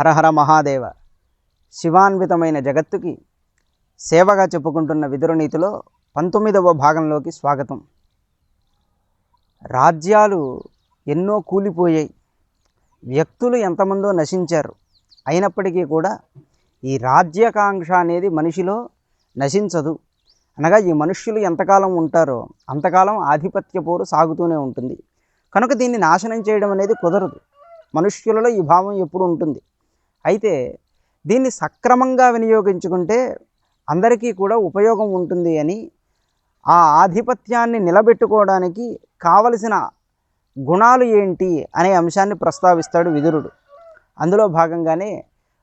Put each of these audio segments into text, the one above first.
హరహర మహాదేవ. శివాన్వితమైన జగత్తుకి సేవగా చెప్పుకుంటున్న విదురనీతిలో పంతొమ్మిదవ భాగంలోకి స్వాగతం. రాజ్యాలు ఎన్నో కూలిపోయాయి. వ్యక్తులు ఎంతమందో నశించారు. అయినప్పటికీ కూడా ఈ రాజ్యాకాంక్ష అనేది మనిషిలో నశించదు. అనగా ఈ మనుష్యులు ఎంతకాలం ఉంటారో అంతకాలం ఆధిపత్య పోరు సాగుతూనే ఉంటుంది. కనుక దీన్ని నాశనం చేయడం అనేది కుదరదు. మనుష్యులలో ఈ భావం ఎప్పుడు ఉంటుంది. అయితే దీన్ని సక్రమంగా వినియోగించుకుంటే అందరికీ కూడా ఉపయోగం ఉంటుంది అని ఆ ఆధిపత్యాన్ని నిలబెట్టుకోవడానికి కావలసిన గుణాలు ఏంటి అనే అంశాన్ని ప్రస్తావిస్తాడు విదురుడు. అందులో భాగంగానే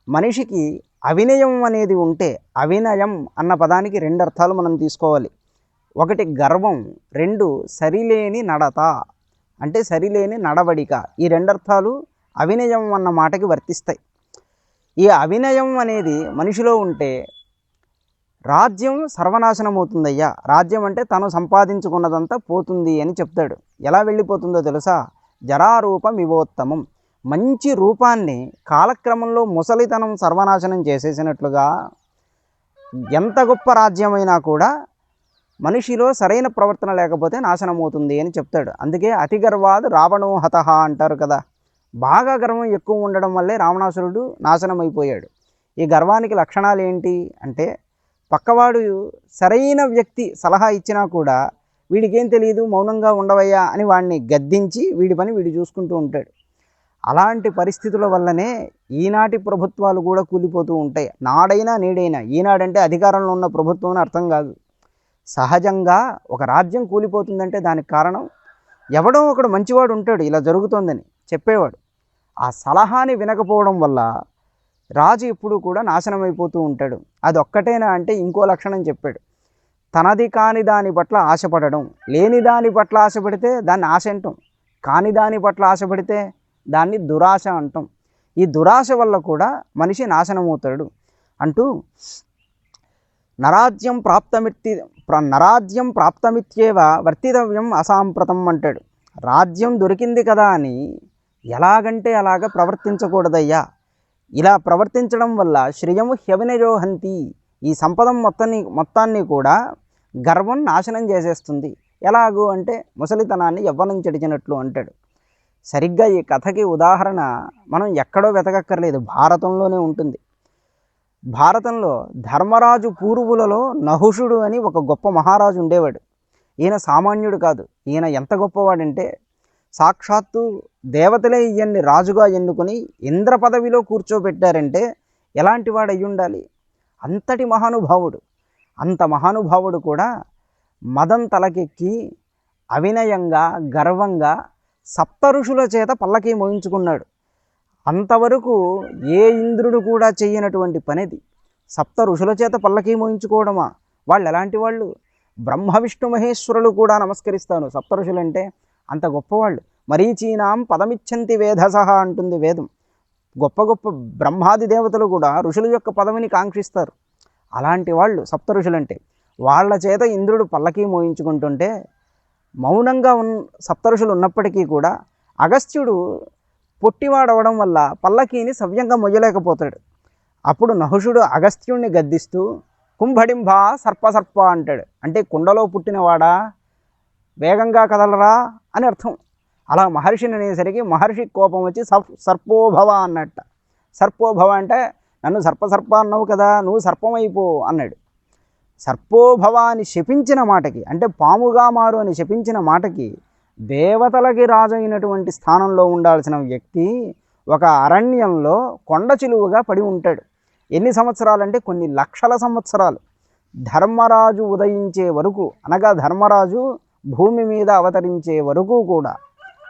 మనిషికి అవినయం అనేది ఉంటే అవినయం అన్న పదానికి రెండు అర్థాలు మనం తీసుకోవాలి. ఒకటి గర్వం రెండు సరిలేని నడత అంటే సరిలేని నడవడిక. ఈ రెండు అర్థాలు అవినయం అన్న మాటకి వర్తిస్తాయి. ఈ అవినయం అనేది మనిషిలో ఉంటే రాజ్యం సర్వనాశనం అవుతుందయ్యా రాజ్యం అంటే తను సంపాదించుకున్నదంతా పోతుంది అని చెప్తాడు. ఎలా వెళ్ళిపోతుందో తెలుసా? జరారూపం ఇవోత్తమం మంచి రూపాన్ని కాలక్రమంలో ముసలితనం సర్వనాశనం చేసేసినట్లుగా ఎంత గొప్ప రాజ్యమైనా కూడా మనిషిలో సరైన ప్రవర్తన లేకపోతే నాశనం అవుతుంది అని చెప్తాడు. అందుకే అతి గర్వాదు రావణో అంటారు కదా. బాగా గర్వం ఎక్కువ ఉండడం వల్లే రావణాసురుడు నాశనం అయిపోయాడు ఈ గర్వానికి లక్షణాలు ఏంటి అంటే పక్కవాడు సరైన వ్యక్తి సలహా ఇచ్చినా కూడా వీడికేం తెలియదు మౌనంగా ఉండవయ్యా అని వాడిని గద్దించి వీడి పని వీడు చూసుకుంటూ ఉంటాడు. అలాంటి పరిస్థితుల వల్లనే ఈనాటి ప్రభుత్వాలు కూడా కూలిపోతూ ఉంటాయి. నాడైనా నేడైనా ఈనాడంటే అధికారంలో ఉన్న ప్రభుత్వం అని అర్థం కాదు. సహజంగా ఒక రాజ్యం కూలిపోతుందంటే దానికి కారణం ఎవడో ఒకడు మంచివాడు ఉంటాడు ఇలా జరుగుతోందని చెప్పేవాడు. ఆ సలహాని వినకపోవడం వల్ల రాజు ఎప్పుడు కూడా నాశనం అయిపోతూ ఉంటాడు. అది ఒక్కటేనా అంటే ఇంకో లక్షణం చెప్పాడు. తనది కాని దాని పట్ల ఆశపడడం. లేని దాని పట్ల ఆశపడితే దాన్ని ఆశ అంటాం. కాని దాని పట్ల ఆశపడితే దాన్ని దురాశ అంటాం. ఈ దురాశ వల్ల కూడా మనిషి నాశనం అవుతాడు అంటూ నరాజ్యం ప్రాప్తమిత్తి ప్ర- నరాజ్యం ప్రాప్తమిత్యేవ వర్తితవ్యం అసాంప్రతం అంటాడు. రాజ్యం దొరికింది కదా అని ఎలాగంటే అలాగ ప్రవర్తించకూడదయ్యా. ఇలా ప్రవర్తించడం వల్ల శ్రేయము హ్యవినయోహంతి. ఈ సంపద మొత్తాన్ని మొత్తాన్ని కూడా గర్వం నాశనం చేసేస్తుంది. ఎలాగూ అంటే ముసలితనాన్ని యవ్వనం చెడిచినట్లు అంటాడు. సరిగ్గా ఈ కథకి ఉదాహరణ మనం ఎక్కడో వెతకక్కర్లేదు. భారతంలోనే ఉంటుంది. భారతంలో ధర్మరాజు పూర్వులలో నహుషుడు అని ఒక గొప్ప మహారాజు ఉండేవాడు. ఈయన సామాన్యుడు కాదు. ఈయన ఎంత గొప్పవాడంటే సాక్షాత్తు దేవతలే ఈయన్ని రాజుగా ఎన్నుకొని ఇంద్ర పదవిలో కూర్చోబెట్టారంటే ఎలాంటి వాడు అయి ఉండాలి అంతటి మహానుభావుడు. అంత మహానుభావుడు కూడా మదం తలకెక్కి అవినయంగా గర్వంగా సప్త ఋషుల చేత పల్లకి మోయించుకున్నాడు. అంతవరకు ఏ ఇంద్రుడు కూడా చేయనటువంటి పనిది. సప్త ఋషుల చేత పల్లకి మోయించుకోవడమా? వాళ్ళు ఎలాంటి వాళ్ళు? బ్రహ్మ విష్ణు మహేశ్వరులు కూడా నమస్కరిస్తాను. సప్త ఋషులు అంటే అంత గొప్పవాళ్ళు. మరీచీనాం పదమిచ్చంతి వేధసహ అంటుంది వేదం. గొప్ప గొప్ప బ్రహ్మాది దేవతలు కూడా ఋషుల యొక్క పదవిని కాంక్షిస్తారు. అలాంటి వాళ్ళు సప్త ఋషులంటే. వాళ్ళ చేత ఇంద్రుడు పల్లకీ మోయించుకుంటుంటే మౌనంగా ఉన్ సప్తఋషులు ఉన్నప్పటికీ కూడా అగస్త్యుడు పొట్టివాడవడం వల్ల పల్లకీని సవ్యంగా మొయ్యలేకపోతాడు. అప్పుడు నహుషుడు అగస్త్యుడిని గద్దిస్తూ కుంభడింభ సర్ప సర్ప అంటాడు. అంటే కుండలో పుట్టినవాడా? వేగంగా కదలరా అని అర్థం. అలా మహర్షిని అనేసరికి మహర్షి కోపం వచ్చి సర్పోభవ అన్నట్ట. సర్పోభవ అంటే నన్ను సర్ప సర్ప అన్నావు కదా నువ్వు సర్పమైపో అన్నాడు. సర్పోభవ అని శపించిన మాటకి అంటే పాముగా మారు అని శపించిన మాటకి దేవతలకి రాజు అయినటువంటి స్థానంలో ఉండాల్సిన వ్యక్తి ఒక అరణ్యంలో కొండ చిలువగా పడి ఉంటాడు. ఎన్ని సంవత్సరాలంటే కొన్ని లక్షల సంవత్సరాలు. ధర్మరాజు ఉదయించే వరకు అనగా ధర్మరాజు భూమి మీద అవతరించే వరకు కూడా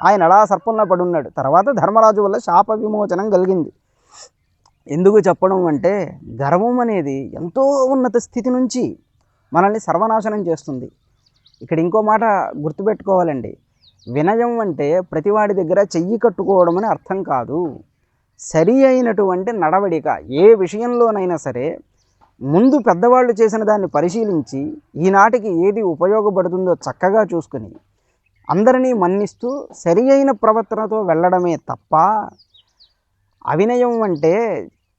ఆయన అలా సర్పంలో పడున్నాడు తర్వాత ధర్మరాజు వల్ల శాప విమోచనం కలిగింది. ఎందుకు చెప్పడం అంటే గర్వం అనేది ఎంతో ఉన్నత స్థితి నుంచి మనల్ని సర్వనాశనం చేస్తుంది. ఇక్కడ ఇంకో మాట గుర్తుపెట్టుకోవాలండి. వినయం అంటే ప్రతివాడి దగ్గర చెయ్యి కట్టుకోవడం అని అర్థం కాదు. సరి అయినటువంటి నడవడిక ఏ విషయంలోనైనా సరే ముందు పెద్దవాళ్ళు చేసిన దాన్ని పరిశీలించి ఈనాటికి ఏది ఉపయోగపడుతుందో చక్కగా చూసుకుని అందరినీ మన్నిస్తూ సరి అయిన ప్రవర్తనతో వెళ్ళడమే తప్ప అవినయం అంటే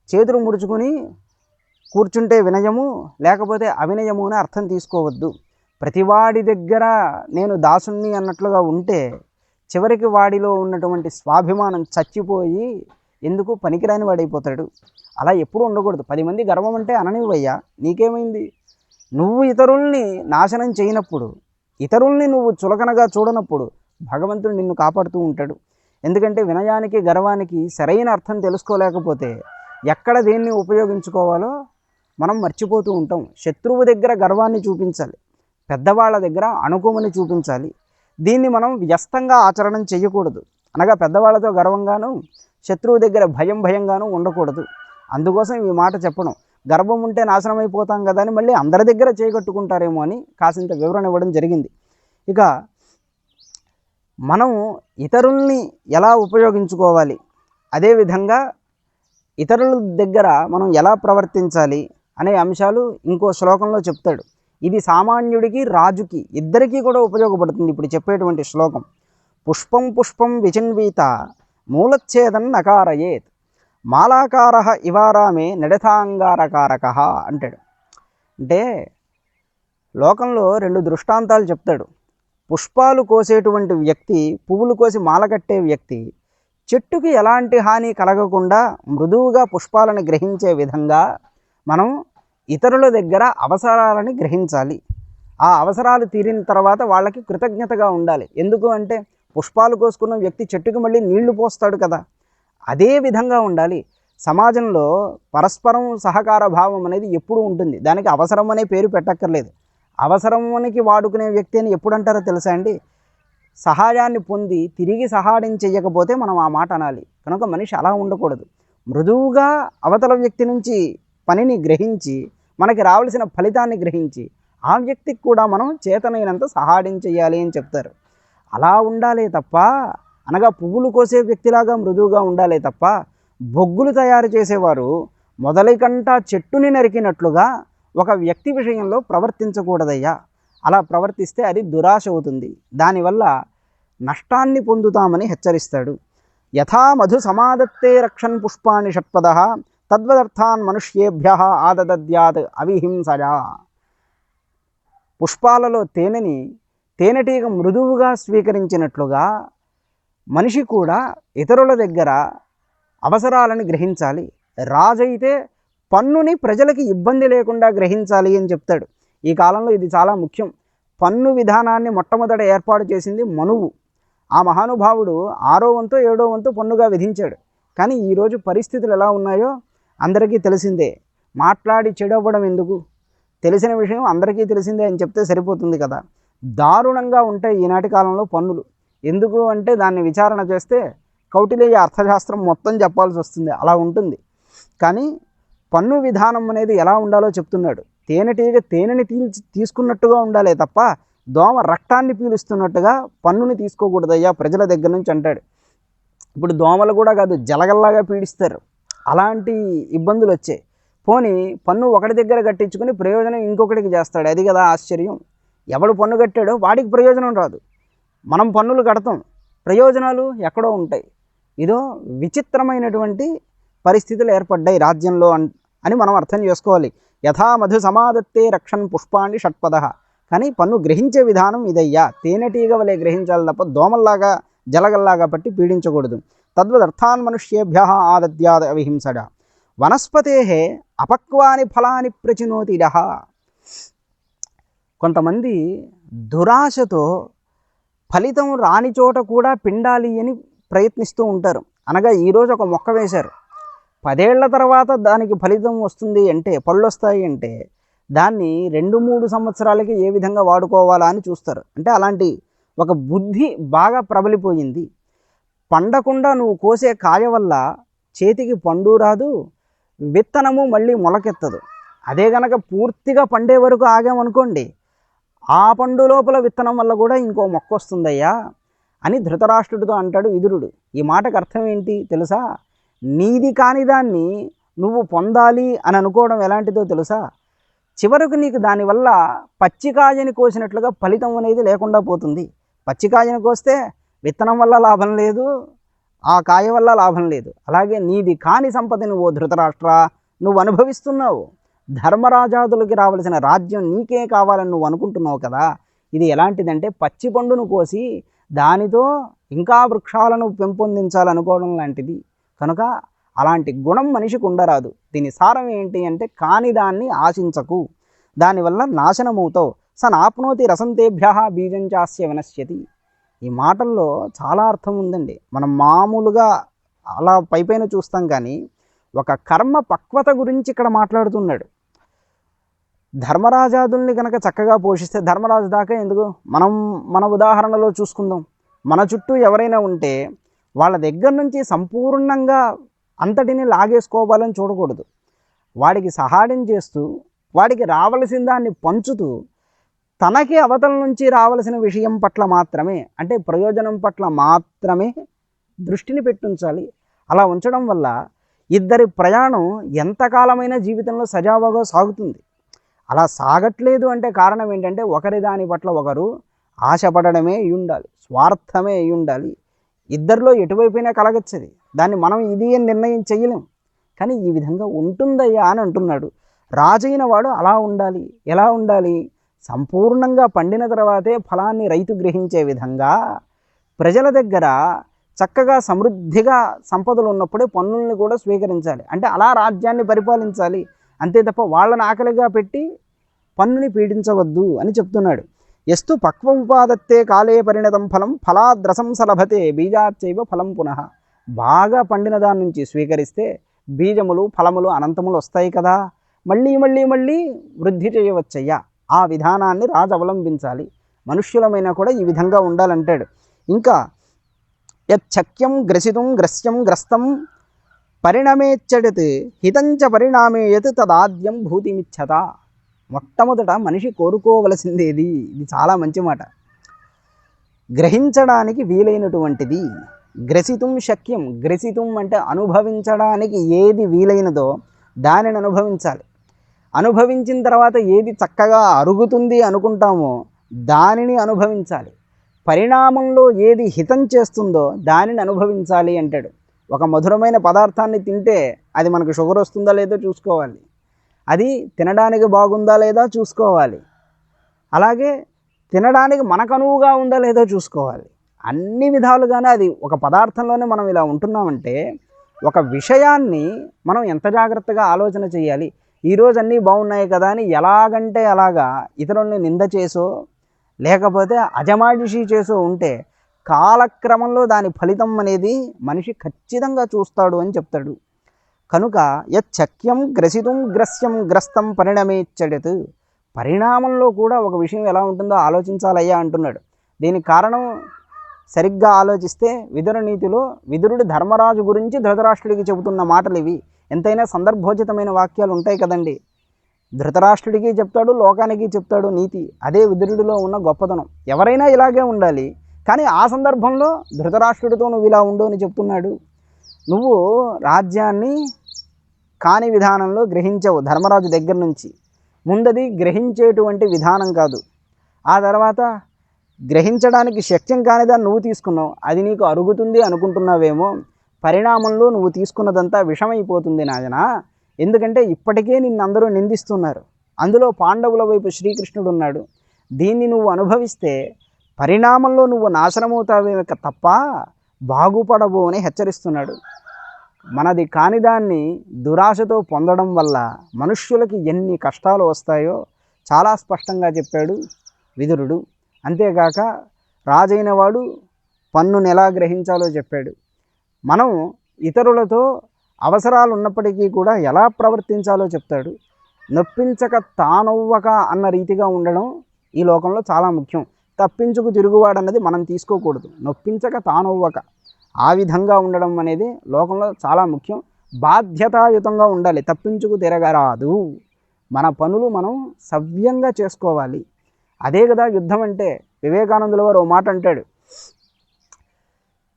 చేతులు ముడుచుకుని కూర్చుంటే వినయము లేకపోతే అవినయము అని అర్థం తీసుకోవద్దు. ప్రతివాడి దగ్గర నేను దాసుణ్ణి అన్నట్లుగా ఉంటే చివరికి వాడిలో ఉన్నటువంటి స్వాభిమానం చచ్చిపోయి ఎందుకు పనికిరాని వాడైపోతాడు? అలా ఎప్పుడు ఉండకూడదు. పది మంది గర్వం అంటే అననివయ్యా నీకేమైంది? నువ్వు ఇతరుల్ని నాశనం చేయనప్పుడు ఇతరుల్ని నువ్వు చులకనగా చూడనప్పుడు భగవంతుడు నిన్ను కాపాడుతూ ఉంటాడు. ఎందుకంటే వినయానికి గర్వానికి సరైన అర్థం తెలుసుకోలేకపోతే ఎక్కడ దేన్ని ఉపయోగించుకోవాలో మనం మర్చిపోతూ ఉంటాం. శత్రువు దగ్గర గర్వాన్ని చూపించాలి. పెద్దవాళ్ళ దగ్గర అణుకుమని చూపించాలి. దీన్ని మనం వ్యస్తంగా ఆచరణం చేయకూడదు. అనగా పెద్దవాళ్ళతో గర్వంగాను శత్రువు దగ్గర భయం భయంగానూ ఉండకూడదు. అందుకోసం ఈ మాట చెప్పడం గర్వం ఉంటే నాశనం అయిపోతాం కదా అని మళ్ళీ అందరి దగ్గర చేయగట్టుకుంటారేమో అని కాసింత వివరణ ఇవ్వడం జరిగింది. ఇక మనం ఇతరుల్ని ఎలా ఉపయోగించుకోవాలి? అదేవిధంగా ఇతరుల దగ్గర మనం ఎలా ప్రవర్తించాలి అనే అంశాలు ఇంకో శ్లోకంలో చెప్తాడు. ఇది సామాన్యుడికి రాజుకి ఇద్దరికీ కూడా ఉపయోగపడుతుంది ఇప్పుడు చెప్పేటువంటి శ్లోకం. పుష్పం పుష్పం విచిన్వీత మూలచ్ఛేదం నకారయేత్. మాలాకార ఇవారామే నిడతాంగారకారక అంటాడు. అంటే లోకంలో రెండు దృష్టాంతాలు చెప్తాడు. పుష్పాలు కోసేటువంటి వ్యక్తి పువ్వులు కోసి మాల కట్టే వ్యక్తి చెట్టుకి ఎలాంటి హాని కలగకుండా మృదువుగా పుష్పాలను గ్రహించే విధంగా మనం ఇతరుల దగ్గర అవసరాలని గ్రహించాలి. ఆ అవసరాలు తీరిన తర్వాత వాళ్ళకి కృతజ్ఞతగా ఉండాలి. ఎందుకు అంటే పుష్పాలు కోసుకున్న వ్యక్తి చెట్టుకి మళ్ళీ నీళ్ళు పోస్తాడు కదా. అదే విధంగా ఉండాలి. సమాజంలో పరస్పరం సహకార భావం అనేది ఎప్పుడూ ఉంటుంది. దానికి అవసరం అనే పేరు పెట్టక్కర్లేదు. అవసరానికి వాడుకునే వ్యక్తి అని ఎప్పుడు అంటారో తెలుసా అండి? సహాయాన్ని పొంది తిరిగి సహాయం చేయకపోతే మనం ఆ మాట అనాలి. కనుక మనిషి అలా ఉండకూడదు. మృదువుగా అవతల వ్యక్తి నుంచి పనిని గ్రహించి మనకి రావాల్సిన ఫలితాన్ని గ్రహించి ఆ వ్యక్తికి కూడా మనం చేతనైనంత సహాయం చేయాలి అని చెప్తారు. అలా ఉండాలే తప్ప అనగా పువ్వులు కోసే వ్యక్తిలాగా మృదువుగా ఉండాలే తప్ప బొగ్గులు తయారు చేసేవారు మొదలైకంటా చెట్టుని నరికినట్లుగా ఒక వ్యక్తి విషయంలో ప్రవర్తించకూడదయ్యా. అలా ప్రవర్తిస్తే అది దురాశ అవుతుంది. దానివల్ల నష్టాన్ని పొందుతామని హెచ్చరిస్తాడు. యథా మధు సమాదత్తే రక్షన్ పుష్పాణి షట్పద తద్వదర్థాన్ మనుష్యేభ్య ఆదదద్యాత్ అవిహింసయా. పుష్పాలలో తేనెని తేనెటీగ మృదువుగా స్వీకరించినట్లుగా మనిషి కూడా ఇతరుల దగ్గర అవసరాలను గ్రహించాలి. రాజైతే పన్నుని ప్రజలకి ఇబ్బంది లేకుండా గ్రహించాలి అని చెప్తాడు. ఈ కాలంలో ఇది చాలా ముఖ్యం. పన్ను విధానాన్ని మొట్టమొదట ఏర్పాటు చేసింది మనువు. ఆ మహానుభావుడు ఆరో వంతు ఏడో వంతు పన్నుగా విధించాడు. కానీ ఈరోజు పరిస్థితులు ఎలా ఉన్నాయో అందరికీ తెలిసిందే. మాట్లాడి చెడవ్వడం ఎందుకు? తెలిసిన విషయం అందరికీ తెలిసిందే అని చెప్తే సరిపోతుంది కదా. దారుణంగా ఉంటాయి ఈనాటి కాలంలో పన్నులు. ఎందుకు అంటే దాన్ని విచారణ చేస్తే కౌటిల్య అర్థశాస్త్రం మొత్తం చెప్పాల్సి వస్తుంది. అలా ఉంటుంది. కానీ పన్ను విధానం అనేది ఎలా ఉండాలో చెప్తున్నాడు. తేనెటీగ తేనెని తీల్చి తీసుకున్నట్టుగా ఉండాలే తప్ప దోమ రక్తాన్ని పీలుస్తున్నట్టుగా పన్నుని తీసుకోకూడదయ్యా ప్రజల దగ్గర నుంచి అంటాడు. ఇప్పుడు దోమలు కూడా కాదు జలగల్లాగా పీడిస్తారు. అలాంటి ఇబ్బందులు వచ్చాయి. పోనీ పన్ను ఒకటి దగ్గర కట్టించుకుని ప్రయోజనం ఇంకొకటికి చేస్తాడు. అది కదా ఆశ్చర్యం. ఎవడు పన్ను కట్టాడో వాడికి ప్రయోజనం రాదు. మనం పన్నులు కడతాం. ప్రయోజనాలు ఎక్కడో ఉంటాయి. ఇదో విచిత్రమైనటువంటి పరిస్థితులు ఏర్పడ్డాయి రాజ్యంలో అని మనం అర్థం చేసుకోవాలి. యథా మధు సమాదత్తే రక్షణ్ పుష్పాన్ని షట్పద. కానీ పన్ను గ్రహించే విధానం ఇదయ్యా. తేనెటీగ వలె గ్రహించాలి తప్ప దోమల్లాగా జలగల్లాగా పట్టి పీడించకూడదు. తద్వదర్థాన్ మనుష్యేభ్య ఆదద్యాద్ అవిహింసడ. వనస్పతే అపక్వాని ఫలాని ప్రచినోతిడ కొంతమంది దురాశతో ఫలితం రాని చోట కూడా పిండాలి అని ప్రయత్నిస్తూ ఉంటారు. అనగా ఈరోజు ఒక మొక్క వేశారు. పదేళ్ళ తర్వాత దానికి ఫలితం వస్తుంది అంటే పళ్ళు వస్తాయి అంటే దాన్ని రెండు మూడు సంవత్సరాలకి ఏ విధంగా వాడుకోవాలా అని చూస్తారు. అంటే అలాంటి ఒక బుద్ధి బాగా ప్రబలిపోయింది. పండకుండా నువ్వు కోసే కాయ వల్ల చేతికి పండు రాదు విత్తనము మళ్ళీ మొలకెత్తదు. అదే గనక పూర్తిగా పండే వరకు ఆగామనుకోండి ఆ పండు లోపల విత్తనం వల్ల కూడా ఇంకో మొక్క వస్తుందయ్యా అని ధృతరాష్ట్రుడితో అంటాడు విదురుడు. ఈ మాటకు అర్థం ఏంటి తెలుసా? నీది కాని దాన్ని నువ్వు పొందాలి అని అనుకోవడం ఎలాంటిదో తెలుసా? చివరకు నీకు దానివల్ల పచ్చికాయని కోసినట్లుగా ఫలితం అనేది లేకుండా పోతుంది. పచ్చికాయని కోస్తే విత్తనం వల్ల లాభం లేదు ఆ కాయ వల్ల లాభం లేదు. అలాగే నీది కాని సంపదని ఓ ధృతరాష్ట్ర నువ్వు అనుభవిస్తున్నావు. ధర్మరాజాదులకి రావలసిన రాజ్యం నీకే కావాలని నువ్వు అనుకుంటున్నావు కదా ఇది ఎలాంటిదంటే పచ్చి పండును కోసి దానితో ఇంకా వృక్షాలను పెంపొందించాలనుకోవడం లాంటిది. కనుక అలాంటి గుణం మనిషికి ఉండరాదు. దీని సారం ఏంటి అంటే కాని దాన్ని ఆశించకు. దానివల్ల నాశనమవుతావు. స నాప్నోతి రసంతేభ్య బీజం చాస్య వినశ్యతి. ఈ మాటల్లో చాలా అర్థం ఉందండి. మనం మామూలుగా అలా పైపైన చూస్తాం కానీ ఒక కర్మ పక్వత గురించి ఇక్కడ మాట్లాడుతున్నాడు. ధర్మరాజాదుల్ని కనుక చక్కగా పోషిస్తే ధర్మరాజు దాకా ఎందుకు? మనం మన ఉదాహరణలో చూసుకుందాం. మన చుట్టూ ఎవరైనా ఉంటే వాళ్ళ దగ్గర నుంచి సంపూర్ణంగా అంతటిని లాగేసుకోవాలని చూడకూడదు. వాడికి సహాయం చేస్తూ వాడికి రావలసిన దాన్ని పంచుతూ తనకి అవతల నుంచి రావలసిన విషయం పట్ల మాత్రమే అంటే ప్రయోజనం పట్ల మాత్రమే దృష్టిని పెట్టుంచాలి. అలా ఉంచడం వల్ల ఇద్దరి ప్రయాణం ఎంతకాలమైన జీవితంలో సజావుగా సాగుతుంది. అలా సాగట్లేదు అంటే కారణం ఏంటంటే ఒకరి దాని పట్ల ఒకరు ఆశపడడమే అయి ఉండాలి స్వార్థమే అయి ఉండాలి. ఇద్దరిలో ఎటువైపోయినా కలగచ్చది. దాన్ని మనం ఇది అని నిర్ణయం చేయలేం. కానీ ఈ విధంగా ఉంటుందయ్యా అని అంటున్నాడు. రాజైన వాడు అలా ఉండాలి ఎలా ఉండాలి? సంపూర్ణంగా పండిన తర్వాతే ఫలాన్ని రైతు గ్రహించే విధంగా ప్రజల దగ్గర చక్కగా సమృద్ధిగా సంపదలు ఉన్నప్పుడే పన్నుల్ని కూడా స్వీకరించాలి. అంటే అలా రాజ్యాన్ని పరిపాలించాలి. అంతే తప్ప వాళ్ళని ఆకలిగా పెట్టి పన్నుని పీడించవద్దు అని చెప్తున్నాడు. ఎస్తు పక్వముపాదత్తే కాలే పరిణతం ఫలం ఫలాద్రసం సలభతే బీజాచైవ ఫలం పునః. బాగా పండిన దాని నుంచి స్వీకరిస్తే బీజములు ఫలములు అనంతములు వస్తాయి కదా. మళ్ళీ మళ్ళీ మళ్ళీ వృద్ధి చేయవచ్చయ్యా. ఆ విధానాన్ని రాజు అవలంబించాలి. మనుష్యులమైనా కూడా ఈ విధంగా ఉండాలంటాడు. ఇంకా యచ్చక్యం గ్రసితం గ్రస్యం గ్రస్తం పరిణమేచ్చడత్ హితంచ పరిణామే యత్ తదాద్యం భూతిమిచ్చత మొట్టమొదట మనిషి కోరుకోవలసిందేది? ఇది చాలా మంచి మాట. గ్రహించడానికి వీలైనటువంటిది గ్రసితం శక్యం. గ్రసితం అంటే అనుభవించడానికి ఏది వీలైనదో దానిని అనుభవించాలి. అనుభవించిన తర్వాత ఏది చక్కగా అరుగుతుంది అనుకుంటామో దానిని అనుభవించాలి. పరిణామంలో ఏది హితం చేస్తుందో దానిని అనుభవించాలి అంటాడు. ఒక మధురమైన పదార్థాన్ని తింటే అది మనకు షుగర్ వస్తుందా లేదో చూసుకోవాలి. అది తినడానికి బాగుందా లేదా చూసుకోవాలి. అలాగే తినడానికి మనకు అనువుగా ఉందా లేదో చూసుకోవాలి. అన్ని విధాలుగానే అది ఒక పదార్థంలోనే మనం ఇలా ఉంటున్నామంటే ఒక విషయాన్ని మనం ఎంత జాగ్రత్తగా ఆలోచన చేయాలి? ఈరోజు అన్నీ బాగున్నాయి కదా అని ఎలాగంటే అలాగా ఇతరుల్ని నింద చేసో లేకపోతే అజమాయిషీ చేసో ఉంటే కాలక్రమంలో దాని ఫలితం అనేది మనిషి ఖచ్చితంగా చూస్తాడు అని చెప్తాడు. కనుక యచ్చక్యం గ్రసితం గ్రస్యం గ్రస్తం పరిణమేచ్చడత్. పరిణామంలో కూడా ఒక విషయం ఎలా ఉంటుందో ఆలోచించాలయ్యా అంటున్నాడు. దీనికి కారణం సరిగ్గా ఆలోచిస్తే విదుర నీతిలో విదురుడు ధర్మరాజు గురించి ధృతరాష్ట్రుడికి చెబుతున్న మాటలు ఇవి. ఎంతైనా సందర్భోచితమైన వాక్యాలు ఉంటాయి కదండి. ధృతరాష్ట్రుడికి చెప్తాడు లోకానికి చెప్తాడు నీతి. అదే విదురుడిలో ఉన్న గొప్పతనం. ఎవరైనా ఇలాగే ఉండాలి. కానీ ఆ సందర్భంలో ధృతరాష్ట్రుడితో నువ్వు ఇలా ఉండు అని చెప్తున్నాడు. నువ్వు రాజ్యాన్ని కాని విధానంలో గ్రహించవు ధర్మరాజు దగ్గర నుంచి. ముందది గ్రహించేటువంటి విధానం కాదు. ఆ తర్వాత గ్రహించడానికి శక్యం కానిదాన్ని నువ్వు తీసుకున్నావు. అది నీకు అరుగుతుంది అనుకుంటున్నావేమో. పరిణామంలో నువ్వు తీసుకున్నదంతా విషమైపోతుంది నాయన. ఎందుకంటే ఇప్పటికే నిన్ను అందరూ నిందిస్తున్నారు. అందులో పాండవుల వైపు శ్రీకృష్ణుడు ఉన్నాడు దీన్ని నువ్వు అనుభవిస్తే పరిణామంలో నువ్వు నాశనమవుతావే తప్ప బాగుపడవు అని హెచ్చరిస్తున్నాడు. మనది కాని దాన్ని దురాశతో పొందడం వల్ల మనుష్యులకి ఎన్ని కష్టాలు వస్తాయో చాలా స్పష్టంగా చెప్పాడు విదురుడు. అంతేగాక రాజైన వాడు పన్నును ఎలా గ్రహించాలో చెప్పాడు. మనం ఇతరులతో అవసరాలు ఉన్నప్పటికీ కూడా ఎలా ప్రవర్తించాలో చెప్తాడు. నొప్పించక తానవ్వక అన్న రీతిగా ఉండడం ఈ లోకంలో చాలా ముఖ్యం. తప్పించుకు తిరుగువాడు అన్నది మనం తీసుకోకూడదు. నొప్పించక తానవ్వక. ఆ విధంగా ఉండడం అనేది లోకంలో చాలా ముఖ్యం. బాధ్యతాయుతంగా ఉండాలి. తప్పించుకు తిరగరాదు. మన పనులు మనం సవ్యంగా చేసుకోవాలి. అదే కదా యుద్ధం అంటే. వివేకానందుల వారు ఓ మాట అంటాడు.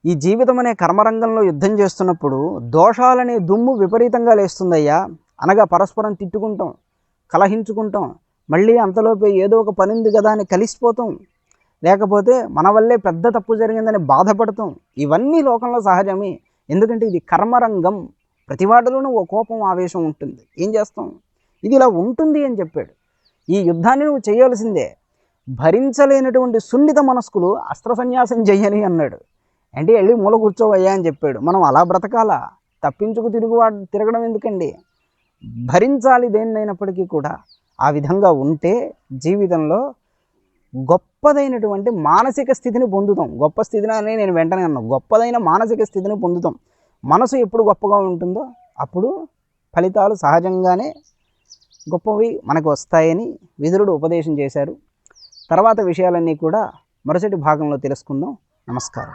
ఈ జీవితం అనే కర్మరంగంలో యుద్ధం చేస్తున్నప్పుడు దోషాలనే దుమ్ము విపరీతంగా లేస్తుందయ్యా. అనగా పరస్పరం తిట్టుకుంటాం కలహించుకుంటాం. మళ్ళీ అంతలోపే ఏదో ఒక పని ఉంది కదా అని కలిసిపోతాం. లేకపోతే మన వల్లే పెద్ద తప్పు జరిగిందని బాధపడతాం. ఇవన్నీ లోకంలో సహజమే. ఎందుకంటే ఇది కర్మరంగం. ప్రతి వాటిలోనూ ఓ కోపం ఆవేశం ఉంటుంది. ఏం చేస్తాం? ఇది ఇలా ఉంటుంది అని చెప్పాడు. ఈ యుద్ధాన్ని నువ్వు చేయాల్సిందే భరించలేనటువంటి సున్నిత మనస్కులు అస్త్ర సన్యాసం చేయని అన్నాడు. అంటే వెళ్ళి మూల కూర్చోవయ్యా అని చెప్పాడు. మనం అలా బ్రతకాలా? తప్పించుకు తిరుగువా తిరగడం ఎందుకండి? భరించాలి దేన్నైనప్పటికీ కూడా ఆ విధంగా ఉంటే జీవితంలో గొప్పదైనటువంటి మానసిక స్థితిని పొందుతాం. గొప్ప స్థితిని అని నేను వెంటనే అన్నాను గొప్పదైన మానసిక స్థితిని పొందుతాం. మనసు ఎప్పుడు గొప్పగా ఉంటుందో అప్పుడు ఫలితాలు సహజంగానే గొప్పవి మనకు వస్తాయని విదురుడు ఉపదేశం చేశారు. తర్వాత విషయాలన్నీ కూడా మరుసటి భాగంలో తెలుసుకుందాం. నమస్కారం.